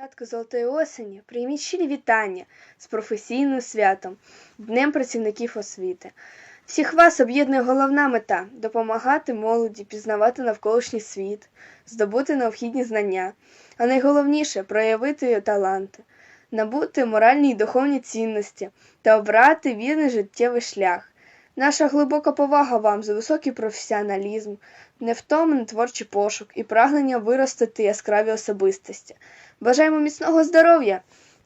Початку золотої осені прийміть щирі вітання з професійним святом, Днем працівників освіти. Всіх вас об'єднує головна мета допомагати молоді пізнавати навколишній світ, здобути необхідні знання, а найголовніше проявити таланти, набути моральні й духовні цінності та обрати вірний життєвий шлях. Наша глибока повага вам за високий професіоналізм, невтомний творчий пошук і прагнення виростити яскраві особистості. Бажаємо міцного здоров'я,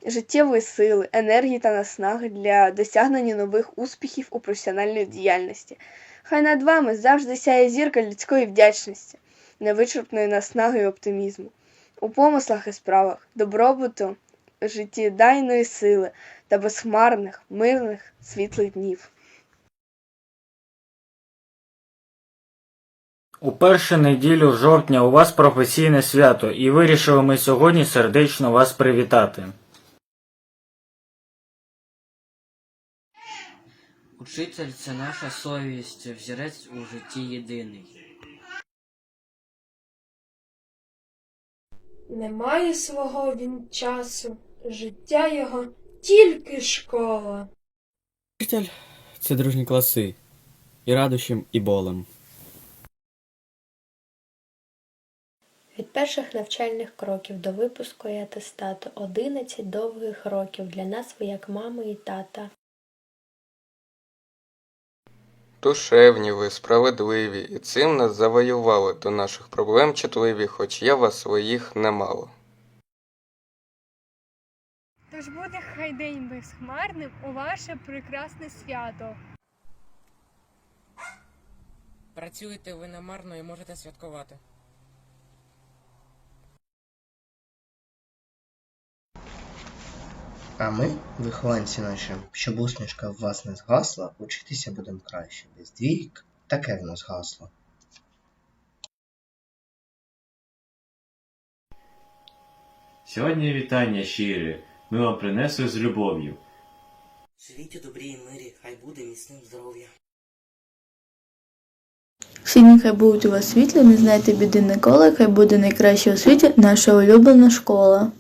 життєвої сили, енергії та наснаги для досягнення нових успіхів у професіональній діяльності. Хай над вами завжди сяє зірка людської вдячності, невичерпної наснаги і оптимізму, у помислах і справах, добробуту, життєдайної сили та безхмарних, мирних, світлих днів. У першу неділю жовтня у вас професійне свято, і вирішили ми сьогодні сердечно вас привітати. Учитель це наша совість, взірець у житті єдиний. Немає свого він часу, життя його тільки школа. Вчитель це дружні класи, і радощем, і болем. Від перших навчальних кроків до випуску і атестату 11 довгих років для нас ви як мами і тата. Душевні ви, справедливі, і цим нас завоювали до наших проблем чутливі, хоч я вас своїх немало. Тож буде хай день безхмарним у ваше прекрасне свято. Працюєте ви намарно і можете святкувати. А ми, вихованці наші, щоб усмішка в вас не згасла, учитися будемо краще. Без двійк таке в нас гасло. Сьогодні вітання щирі, ми вам принесли з любов'ю. Живіть у добрій і мирі, хай буде міцним здоров'я. Всі дні хай будуть у вас світлі, не знайте біди ніколи, хай буде найкраще у світі наша улюблена школа.